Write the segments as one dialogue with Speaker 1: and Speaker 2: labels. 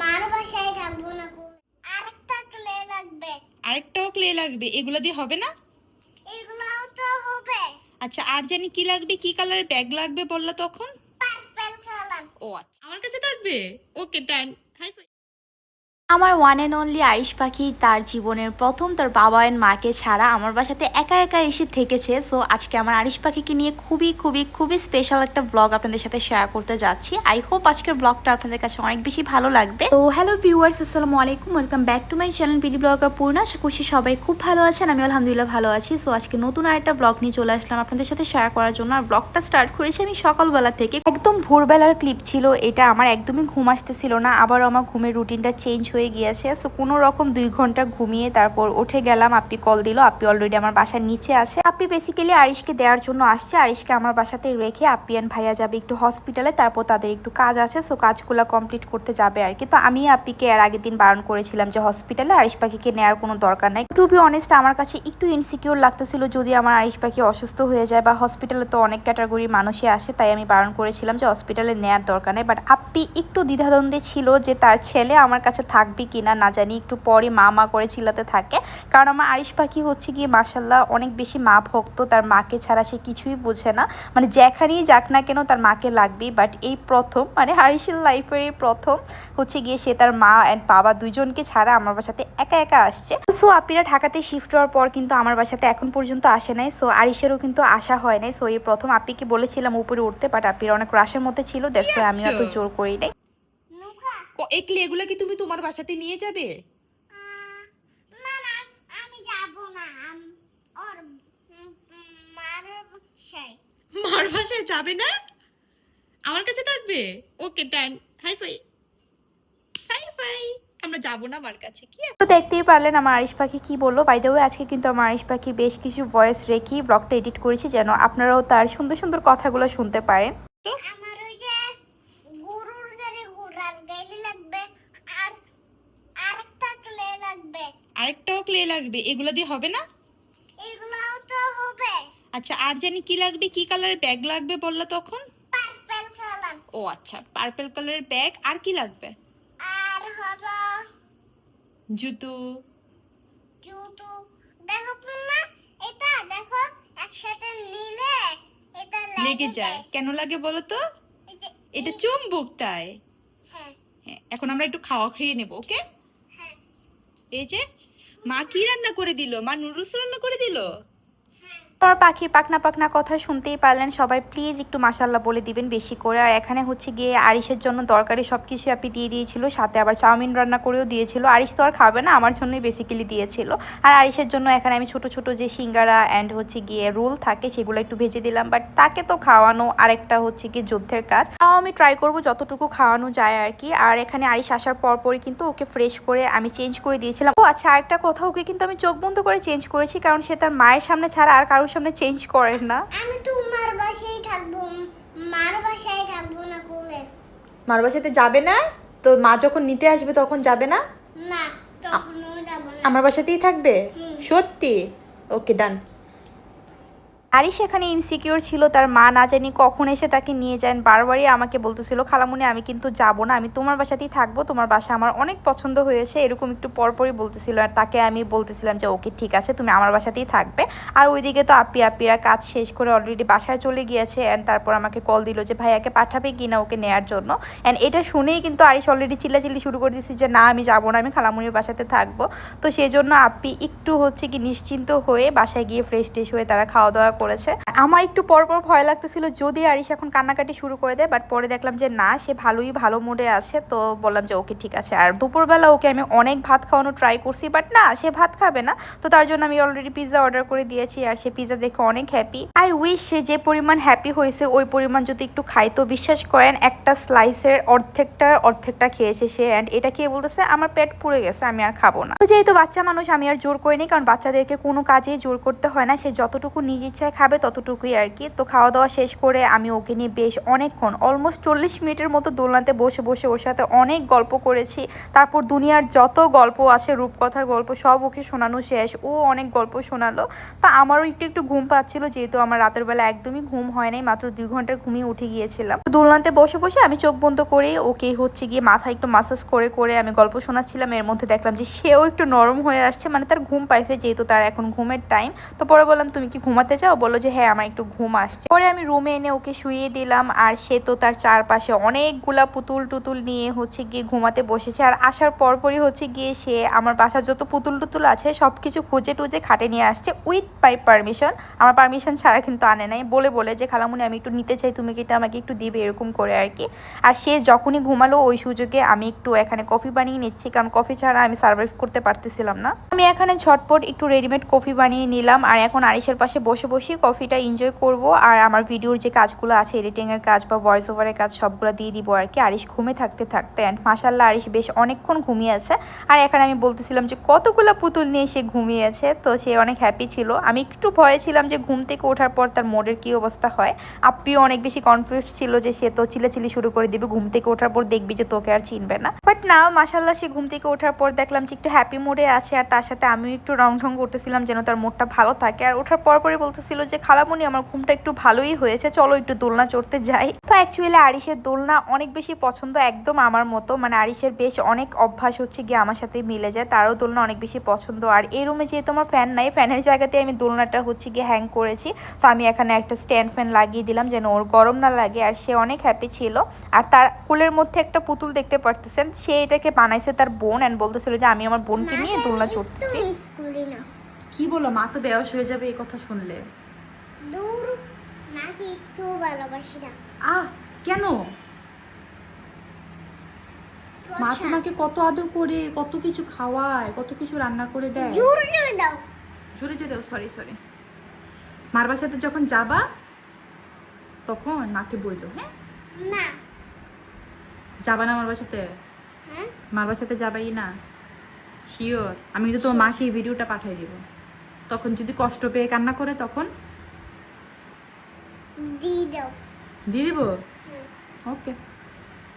Speaker 1: মার বাসায় থাকব না আরেকটা ক্লে লাগবে।
Speaker 2: আরেকটাও ক্লে লাগবে এগুলো দিয়ে হবে না?
Speaker 1: এগুলোও তো হবে।
Speaker 2: আচ্ছা আর জানি কি লাগবে কি কালারের ব্যাগ লাগবে বললা তখন?
Speaker 1: পার্পল কালার
Speaker 2: ও আচ্ছা। আমার কাছে থাকবে? ওকে ডান হাই
Speaker 3: আমার ওয়ান অ্যান্ড অনলি আরিশ পাখি, তার জীবনের প্রথম তার বাবা এন্ড মাকে ছাড়া আমার বাসাতে একা একা এসে থেকেছে। সো আজকে আমার আরিশ পাখিকে নিয়ে খুবই খুবই খুবই স্পেশাল একটা ব্লগ আপনাদের সাথে শেয়ার করতে যাচ্ছি। আই হোপ আজকের ব্লগটা আপনাদের কাছে অনেক বেশি ভালো লাগবে। তো হ্যালো ভিউয়ার্স আসসালামু আলাইকুম welcome back to my channel PD blogger Purna আশা করছি সবাই খুব ভালো আছেন আমি আলহামদুলিল্লাহ ভালো আছি। সো আজকে নতুন আরেকটা ব্লগ নিয়ে চলে আসলাম আপনাদের সাথে শেয়ার করার জন্য। আর ব্লগটা স্টার্ট করেছি আমি সকালবেলা থেকে। একদম ভোরবেলার ক্লিপ ছিল, এটা আমার একদমই ঘুম আসতেছিল না। আবারও আমার ঘুমের রুটিনটা চেঞ্জ হয়ে গিয়েছে। সো কোনো রকম দুই ঘণ্টা ঘুমিয়ে তারপর উঠে গেলাম, আপি কল দিল, আপি অলরেডি আমার বাসার নিচে আছে। আপি বেসিক্যালি আরিশকে দেওয়ার জন্য আসছে। আরিশকে আমার বাসাতে রেখে আপি অ্যান্ড ভাইয়া যাবে একটু হসপিটালে তারপর তাদের একটু কাজ আছে, সো কাজগুলো কমপ্লিট করতে যাবে আর কি। তো আমি আপিকে এর আগের দিন বারণ করেছিলাম যে হসপিটালে আরিশ পাখিকে নেওয়ার কোনো দরকার নাই। টু বি অনেস্ট আমার কাছে একটু ইনসিকিউর লাগতেছিল যদি আমার আরিশ পাখি অসুস্থ হয়ে যায় বা হসপিটালে তো অনেক ক্যাটাগরি মানুষই আসে, তাই আমি বারণ করেছিলাম যে হসপিটালে নেওয়ার দরকার নেই। বাট আপি একটু দ্বিধাদ্বন্দ্বে ছিল যে তার ছেলে আমার কাছে থাকবে কিনা না জানি। একটু পরে মা মা করে চিল্লাতে থাকে। কারণ আমার আরিশ পাখি হচ্ছে গিয়ে মাসাল্লাহ অনেক বেশি মা ভক্ত তার মাকে ছাড়া সে কিছুই বোঝে না। মানে যেখানেই যাক না কেন তার মাকে লাগবেই। বাট এই প্রথম মানে হারিসের লাইফের এই প্রথম হচ্ছে গিয়ে সে তার মা অ্যান্ড বাবা দুজনকে ছাড়া আমার বাসাতে একা একা আসছে। সো আপিরা ঢাকাতে শিফট হওয়ার পর কিন্তু আমার বাসাতে এখন পর্যন্ত আসে নাই। সো আরিসেরও কিন্তু আসা হয় নাই। সো এই প্রথম আপিকে বলেছিলাম উপরে উঠতে। বাট আপির অনেক রাশের মধ্যে ছিল। দেখো আমি অত জোর করি নাই।
Speaker 2: এই ক্লেগুলো কি তুমি তোমার বাসাতে নিয়ে যাবে?
Speaker 1: মার বাসায়।
Speaker 2: যাবে না? আমার কাছে থাকবে? Okay done high five. High five. আমরা যাব না আমার কাছে কি?
Speaker 3: তো দেখতেই পারলেন আমার আরিশ পাখি কি বলল। বাই দ্য ওয়ে আজকে কিন্তু আমার আরিশ পাখি বেশ কিছু ভয়েস রেখেই ব্লগটা এডিট করেছি যেন আপনারাও তার সুন্দর সুন্দর কথাগুলো শুনতে পারেন।
Speaker 1: আমার ওই যে গরুর গাড়ি ঘোড়ার গাড়ি লাগবে আর আরেকটা ক্লে লাগবে
Speaker 2: আরেকটাও ক্লে লাগবে। এগুলো দিয়ে হবে না?
Speaker 1: এগুলোও তো হবে।
Speaker 2: আচ্ছা আর জানি কি লাগবে? কি কালারের ব্যাগ লাগবে বলল তখন?
Speaker 1: পার্পল কালার
Speaker 2: ও আচ্ছা পার্পল কালারের ব্যাগ আর কি লাগবে?
Speaker 1: আর হলো
Speaker 2: জুতো।
Speaker 1: জুতো। দেখো না এটা দেখো একসাথে নিলে এটা
Speaker 2: লেগে যায়। কেন লাগে বলো তো? এটা চুম্বক তাই
Speaker 1: হ্যাঁ।
Speaker 2: হ্যাঁ এখন আমরা একটু খাওয়া খেয়ে নেব ওকে?
Speaker 1: হ্যাঁ।
Speaker 2: এই যে মা কি রান্না করে দিল? মা নুডলস রান্না করে দিল?
Speaker 3: পর পাখির পাকনা পাকনা কথা শুনতেই পারলেন সবাই, প্লিজ একটু মাসাল্লাহ বলে দিবেন বেশি করে। আর এখানে হচ্ছে গিয়ে আরিসের জন্য দরকারি সব কিছু আপনি দিয়ে দিয়েছিল, সাথে আবার চাউমিন রান্না করেও দিয়েছিল। আরিস তো আর খাবে না, আমার জন্যই বেসিক্যালি দিয়েছিল। আর আরিসের জন্য এখানে আমি ছোট ছোট যে সিঙ্গারা অ্যান্ড হচ্ছে গিয়ে রোল থাকে সেগুলো একটু ভেজে দিলাম বাট তাকে তো খাওয়ানো আরেকটা হচ্ছে গিয়ে যুদ্ধের কাজ। তাও আমি ট্রাই করব যতটুকু খাওয়ানো যায় আর কি। আর এখানে আরিস আসার পর পরই কিন্তু ওকে ফ্রেশ করে আমি চেঞ্জ করে দিয়েছিলাম। ও আচ্ছা আরেকটা কথা, ওকে কিন্তু আমি চোখ বন্ধ করে চেঞ্জ করেছি, কারণ সে তার মায়ের সামনে ছাড়া আর কারোর সামনে চেঞ্জ করেন না।
Speaker 1: আমি তোমার বাসায় থাকব মার বাসায় থাকব না কোলে।
Speaker 3: মার বাসাতে যাবে না? তো মা যখন নিতে আসবে তখন যাবে না?
Speaker 1: না তখনও যাব না।
Speaker 3: আমার বাসাতেই থাকবে? সত্যি? ওকে ডান আরিশ এখানে ইনসিকিউর ছিল, তার মা না জানি কখন এসে তাকে নিয়ে যান। বারবারই আমাকে বলতেছিল, খালামুনি, আমি কিন্তু যাব না, আমি তোমার বাসাতেই থাকব, তোমার বাসা আমার অনেক পছন্দ হয়েছে। এরকম একটু পরপরই বলতেছিল, আর তাকে আমি বলতেছিলাম যে, ওকে, ঠিক আছে, তুমি আমার বাসাতেই থাকবে। আর ওইদিকে তো আপি আপিরা কাজ শেষ করে অলরেডি বাসায় চলে গিয়েছে অ্যান্ড তারপর আমাকে কল দিল যে, ভাইয়াকে পাঠাবে কি না ওকে নেয়ার জন্য? অ্যান্ড এটা শুনেই কিন্তু আরিশ অলরেডি চিল্লাচিল্লি শুরু করে দিয়েছে যে, না, আমি যাব না, আমি খালামুনির বাসাতে থাকব। তো সেই জন্য আপি একটু হচ্ছে কি নিশ্চিন্ত হয়ে বাসায় গিয়ে ফ্রেশ ট্রেশ হয়ে তারা খাওয়া দাওয়া করেছে। আমার একটু পর পর ভয় লাগতেছিল যদি আরিশ এখন কান্নাকাটি শুরু করে দেয় বাট পরে দেখলাম যে না, সে ভালোই ভালো মুডে আছে, তো বললাম যে ওকে ঠিক আছে। আর দুপুরবেলা ওকে আমি অনেক ভাত খাওয়ানো ট্রাই করছি বাট না, সে ভাত খাবে না। তো তার জন্য আমি অলরেডি পিৎজা অর্ডার করে দিয়েছি, আর সে পিৎজা দেখে অনেক হ্যাপি আই উইশ সে যে পরিমাণ হ্যাপি হয়েছে, ওই পরিমাণ যদি একটু খাই তো বিশ্বাস করেন, একটা স্লাইসের অর্ধেকটা অর্ধেকটা খেয়েছে সে অ্যান্ড এটা খেয়ে বলতেছে? আমার পেট পুড়ে গেছে, আমি আর খাব না। তো যেহেতু বাচ্চা মানুষ, আমি আর জোর করিনি, কারণ বাচ্চাদেরকে কোনো কাজেই জোর করতে হয় না, সে যতটুকু নিজ ইচ্ছায় খাবে খাবে ততটুকুই আর কি। তো খাওয়া দাওয়া শেষ করে আমি ওকে নিয়ে বেশ অনেকক্ষণ অলমোস্ট চল্লিশ মিনিটের মতো দোলনাতে বসে বসে ওর সাথে অনেক গল্প করেছি। তারপর দুনিয়ার যত গল্প আছে, রূপকথার গল্প, সব ওকে শোনানো শেষ। ও অনেক গল্প শোনালো। তা আমারও একটু একটু ঘুম পাচ্ছিল, যেহেতু আমার রাতের বেলা একদমই ঘুম হয় নাই, মাত্র দুই ঘণ্টার ঘুমিয়ে উঠে গিয়েছিলাম। দোলনাতে বসে বসে আমি চোখ বন্ধ করে ওকে হচ্ছে গিয়ে মাথা একটু মাসাজ করে করে আমি গল্প শোনাচ্ছিলাম। এর মধ্যে দেখলাম যে সেও একটু নরম হয়ে আসছে মানে তার ঘুম পাইছে, যেহেতু তার এখন ঘুমের টাইম তো পরে বললাম, তুমি কি ঘুমাতে চাও? বলল যে হ্যাঁ আমার একটু ঘুম আসছে। পরে আমি রুমে এনে ওকে শুয়ে দিলাম। আর সে তো তার চারপাশে অনেকগুলা পুতুল টুতুল নিয়ে হচ্ছে গিয়ে ঘুমাতে বসেছে। আর আসার পরপরই হচ্ছে গিয়ে সে আমার বাসার যত পুতুল টুতুল আছে সব কিছু খুঁজে টুজে খাটে নিয়ে আসছে উইথ মাই পারমিশন আমার পারমিশন ছাড়া কিন্তু আনে নাই। বলে বলে যে, খালামুনি, আমি একটু নিতে চাই, তুমি কি এটা আমাকে একটু দিবে? এরকম করে আর কি। আর সে যখনই ঘুমালো, ওই সুযোগে আমি একটু এখানে কফি বানিয়ে নিচ্ছি। কারণ কফি ছাড়া আমি সার্ভাইভ করতে পারতেছিলাম না। আমি এখানে ঝটপট একটু রেডিমেড কফি বানিয়ে নিলাম। আর এখন আরিসের পাশে বসে বসে কফিটা এনজয় করব। আর আমার ভিডিওর যে কাজগুলো আছে এডিটিংয়ের কাজ বা ভয়েস ওভারের কাজ, সবগুলো দিয়ে দিব আর কি। আরিস ঘুমে থাকতে থাকতে অ্যান্ড মাসাল্লাহ আরিস বেশ অনেকক্ষণ ঘুমিয়ে আছে। আর এখানে আমি বলতেছিলাম যে, কতগুলো পুতুল নিয়ে সে ঘুমিয়েছে? তো সে অনেক হ্যাপি ছিল। আমি একটু ভয়ে ছিলাম যে, ঘুম থেকে ওঠার পর তার মোডের কী অবস্থা হয়? আপ্পিও অনেক বেশি কনফিউজ ছিল যে, সে তো চিলাচিলি শুরু করে দিবে, ঘুম থেকে ওঠার পর দেখবি যে, তোকে আর চিনবে না। বাট না মাসাল্লাহ সে ঘুম থেকে ওঠার পর দেখলাম যে, একটু হ্যাপি মোডে আছে। আর তার সাথে আমিও একটু রং ঢং করতেছিলাম যেন তার মোডটা ভালো থাকে। আর ওঠার পর পরই বলতেছিল যে খালামণি আমার ঘুমটা একটু ভালোই হয়েছে। চলো একটু দোলনা চড়তে যাই। তো অ্যাকচুয়ালি আরিসের দোলনা অনেক বেশি পছন্দ একদম আমার মতো। মানে আরিসের বেশ অনেক অভ্যাস হচ্ছে গিয়ে আমার সাথে মিলে যায়। তারও দোলনা অনেক বেশি পছন্দ। আর এই রুমে যেহেতু আমার ফ্যান নাই ফ্যানের জায়গাতে আমি দোলনাটা হচ্ছে গিয়ে হ্যাং করেছি। তো আমি এখানে একটা স্ট্যান্ড ফ্যান লাগিয়ে দিলাম যেন ওর গরম না লাগে। আর সে অনেক হ্যাপি ছিল। আর তার কোলের মধ্যে একটা পুতুল দেখতে পারতেছেন। সে এটাকে বানাইছে তার বোন অ্যান্ড বলতেছিল যে আমি আমার বোনকে নিয়ে দোলনা চড়তেছি।
Speaker 2: কি বলো মা তো বেয়স হয়ে যাবে এই কথা শুনলে।
Speaker 1: দূর? নাকি একটু ভালোবাসি না?
Speaker 2: আহ কেন? মা। তোমাকে কত আদর করে কত কিছু খাওয়ায় কত কিছু রান্না করে দেয়।
Speaker 1: জোরে জোরে দাও।
Speaker 2: জোরে জোরে সরি সরি মার বাসাতে যখন যাবা তখন মাকে বলল হ্যাঁ?
Speaker 1: না।
Speaker 2: যাবা না আমার বাসাতে?
Speaker 1: হ্যাঁ?
Speaker 2: মার বাসাতে যাবাই না। শিওর আমি কিন্তু তোমার মাকে এই ভিডিওটা পাঠিয়ে দিব। তখন যদি কষ্ট পেয়ে কান্না করে তখন
Speaker 1: দিয়ে দাও
Speaker 2: দিয়ে দিব। ওকে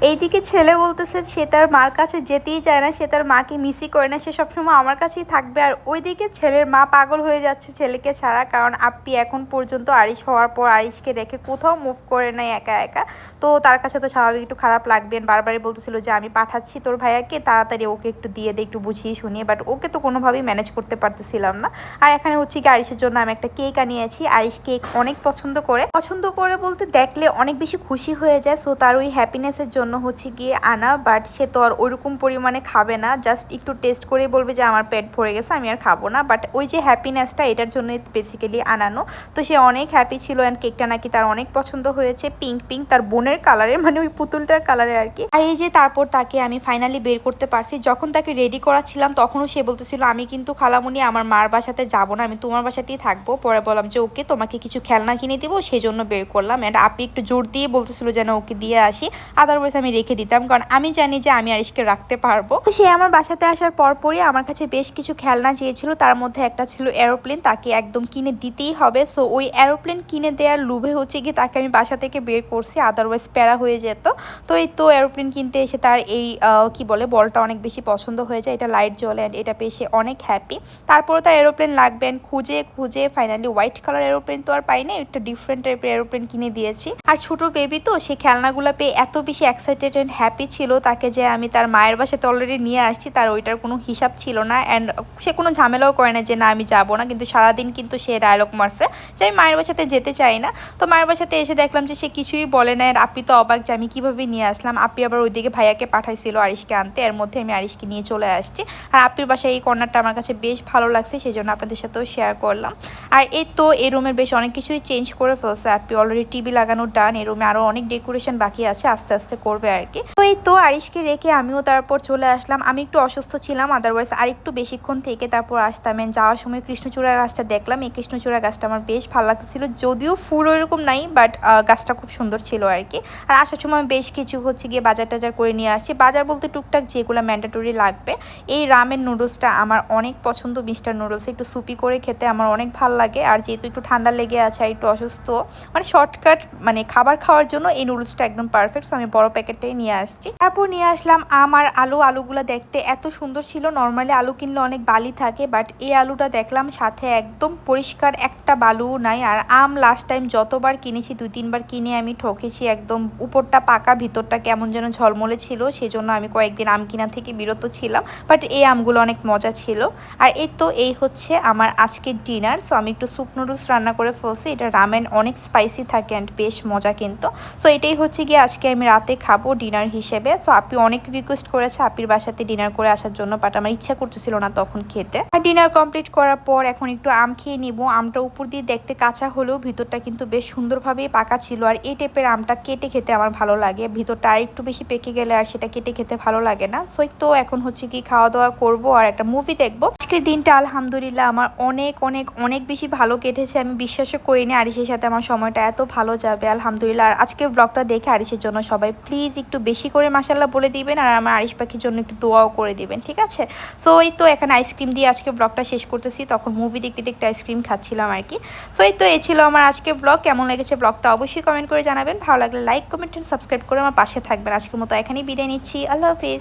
Speaker 3: এইদিকে ছেলে বলতেছে, সে তার মার কাছে যেতেই চায় না, সে তার মাকে মিসই করে না, সে সবসময় আমার কাছেই থাকবে। আর ওইদিকে ছেলের মা পাগল হয়ে যাচ্ছে ছেলেকে ছাড়া, কারণ আপ্পি এখন পর্যন্ত আরিশ হওয়ার পর আরিশকে রেখে কোথাও মুভ করে নাই একা একা। তো তার কাছে তো স্বাভাবিক একটু খারাপ লাগবে। বারবারই বলতেছিল যে, আমি পাঠাচ্ছি তোর ভাইয়াকে, তাড়াতাড়ি ওকে একটু দিয়ে দে, একটু বুঝিয়ে শুনিয়ে। বাট ওকে তো কোনোভাবেই ম্যানেজ করতে পারতেছিলাম না। আর এখানে হচ্ছে কি আরিশের জন্য আমি একটা কেক আনিয়েছি। আরিশ কেক অনেক পছন্দ করে। পছন্দ করে বলতে দেখলে অনেক বেশি খুশি হয়ে যায়। সো তার ওই হ্যাপিনেসের জন্য হচ্ছে গিয়ে আনা বাট সে তো আর ওইরকম পরিমাণে খাবে না। জাস্ট একটু টেস্ট করে বলবে যে, আমার পেট ভরে গেছে, আমি আর খাব না। বাট ওই যে হ্যাপিনেসটা এটার জন্য বেসিক্যালি আনানো। তো সে অনেক হ্যাপি ছিল অ্যান্ড কেকটা নাকি তার অনেক পছন্দ হয়েছে। পিঙ্ক পিঙ্ক তার বোনের কালারে মানে ওই পুতুলটার কালারে আর কি। আর এই যে তারপর তাকে আমি ফাইনালি বের করতে পারছি, যখন তাকে রেডি করাচ্ছিলাম, তখনও সে বলতেছিল, আমি কিন্তু খালামুনি, আমার মার বাসাতে যাব না, আমি তোমার বাসাতেই থাকব। পরে বললাম যে, ওকে, তোমাকে কিছু খেলনা কিনে দিব, সেজন্য বের করলাম। অ্যান্ড আপনি একটু জোর দিয়ে বলতেছিল যেন ওকে দিয়ে আসি। আদারওয়াইজ আমি রেখে দিতাম, কারণ আমি জানি যে আমি আরিশকে রাখতে পারব। সে আমার বাসাতে আসার পরপরই আমার কাছে বেশ কিছু খেলনা চেয়েছিল, তার মধ্যে একটা ছিল এরোপ্লেন তাকে একদম কিনে দিতেই হবে। সো ওই এরোপ্লেন কিনে দেওয়ার লোভে হচ্ছে গিয়ে তাকে আমি বাসা থেকে বের করছি আদারওয়াইজ প্যারা হয়ে যেত। তো এই তো এরোপ্লেন কিনতে এসে তার এই কি বলে, বলটা অনেক বেশি পছন্দ হয়ে যায়, এটা লাইট জ্বলে and এটা পেয়ে সে অনেক হ্যাপি তারপরে তার এরোপ্লেন লাগবে খুঁজে খুঁজে ফাইনালি হোয়াইট কালার এরোপ্লেন তো আর পাই না একটা ডিফারেন্ট টাইপের এরোপ্লেন কিনে দিয়েছি। আর ছোট বেবি তো, সে খেলনাগুলো পেয়ে এত বেশি এক্সাইটেড অ্যান্ড হ্যাপি ছিল তাকে যে আমি তার মায়ের বাসাতে অলরেডি নিয়ে আসছি, তার ওইটার কোনো হিসাব ছিল না অ্যান্ড সে কোনো ঝামেলাও করে না যে না, আমি যাব না। কিন্তু সারাদিন কিন্তু সে ডায়লগ মারছে যে আমি মায়ের বাসাতে যেতে চাই না। তো মায়ের বাসাতে এসে দেখলাম যে সে কিছুই বলে না আর আপি তো অবাক যে আমি কীভাবে নিয়ে আসলাম। আপি আবার ওইদিকে ভাইয়াকে পাঠাইছিল আরিশকে আনতে। এর মধ্যে আমি আরিশকে নিয়ে চলে আসছি। আর আপির বাসায় এই কর্নারটা আমার কাছে বেশ ভালো লাগছে সেই জন্য আপনাদের সাথেও শেয়ার করলাম। আর এই তো এই রুমের বেশ অনেক কিছুই চেঞ্জ করে ফেলছে। আপনি অলরেডি টিভি লাগানো ডান এই রুমে আরও অনেক ডেকোরেশন বাকি আছে। আস্তে আস্তে করব। করবে আর কি। তো এই তো আরিশকে রেখে আমিও তারপর চলে আসলাম। আমি একটু অসুস্থ ছিলাম আদারওয়াইজ আর একটু বেশিক্ষণ থেকে তারপর আসতাম। যাওয়ার সময় কৃষ্ণচূড়া গাছটা দেখলাম। এই কৃষ্ণচূড়া গাছটা আমার বেশ ভালো লাগতেছিল। যদিও ফুল ওইরকম নাই বাট গাছটা খুব সুন্দর ছিল আর কি। আর আসার সময় বেশ কিছু হচ্ছে গিয়ে বাজার টাজার করে নিয়ে আসছি। বাজার বলতে টুকটাক যেগুলো ম্যান্ডেটরি লাগবে। এই রামের নুডলসটা আমার অনেক পছন্দ মিস্টার নুডলস একটু সুপি করে খেতে আমার অনেক ভালো লাগে। আর যেহেতু একটু ঠান্ডা লেগে আছে আর একটু অসুস্থ মানে শর্টকাট মানে খাবার খাওয়ার জন্য এই নুডলসটা একদম পারফেক্ট সো আমি বড় প্যাকেটটাই নিয়ে আসছি। তারপর নিয়ে আসলাম আম আর আলু। আলুগুলো দেখতে এত সুন্দর ছিল। নর্মালি আলু কিনলে অনেক বালি থাকে বাট এই আলুটা দেখলাম সাথে একদম পরিষ্কার একটা বালু নাই। আর আম লাস্ট টাইম যতবার কিনেছি, দুই তিনবার কিনে আমি ঠকেছি একদম উপরটা পাকা, ভিতরটা কেমন যেন ঝলমলে ছিল, সেজন্য আমি কয়েকদিন আম কিনা থেকে বিরত ছিলাম। বাট এই আমগুলো অনেক মজা ছিল। আর এই তো এই হচ্ছে আমার আজকের ডিনার সো আমি একটু স্যুপ নুডলস রান্না করে ফেলছি। এটা রামেন অনেক স্পাইসি থাকে অ্যান্ড বেশ মজা কিন্তু। সো এটাই হচ্ছে গিয়ে আজকে আমি রাতে খাব। ডিনার হিসেবে। সো আপনি অনেক রিকোয়েস্ট করেছে আপির বাসাতে ডিনার করে আসার জন্য বাট আমার ইচ্ছা করতেছিল না তখন খেতে। আর ডিনার কমপ্লিট করার পর এখন একটু আম খেয়ে নিব। আমটা উপর দিয়ে দেখতে কাঁচা হলেও ভিতরটা কিন্তু বেশ সুন্দরভাবেই পাকা ছিল। আর এই টাইপের আমটা কেটে খেতে আমার ভালো লাগে। ভিতরটা আর একটু বেশি পেকে গেলে আর সেটা কেটে খেতে ভালো লাগে না। সো তো এখন হচ্ছে কি খাওয়া দাওয়া করব আর একটা মুভি দেখব। আজকের দিনটা আলহামদুলিল্লাহ আমার অনেক অনেক অনেক বেশি ভালো কেটেছে। আমি বিশ্বাসও করিনি আরিসের সাথে আমার সময়টা এত ভালো যাবে। আলহামদুলিল্লাহ, আর আজকের ব্লগটা দেখে আরিসের জন্য সবাই প্লিজ একটু বেশি করে মাসাল্লাহ বলে দিবেন আর আমার আরিস পাখির জন্য একটু দোয়াও করে দিবেন, ঠিক আছে? সো এই তো এখানে আইসক্রিম দিয়ে আজকে ব্লগটা শেষ করতেছি। তখন মুভি দেখতে দেখতে আইসক্রিম খাচ্ছিলাম আর কি। সো এই তো এই ছিল আমার আজকে ব্লগ কেমন লেগেছে ব্লগটা অবশ্যই কমেন্ট করে জানাবেন। ভালো লাগলে লাইক কমেন্ট সাবস্ক্রাইব করে আমার পাশে থাকবেন। আজকের মতো এখানেই বিদায় নিচ্ছি। আল্লাহ হাফিজ।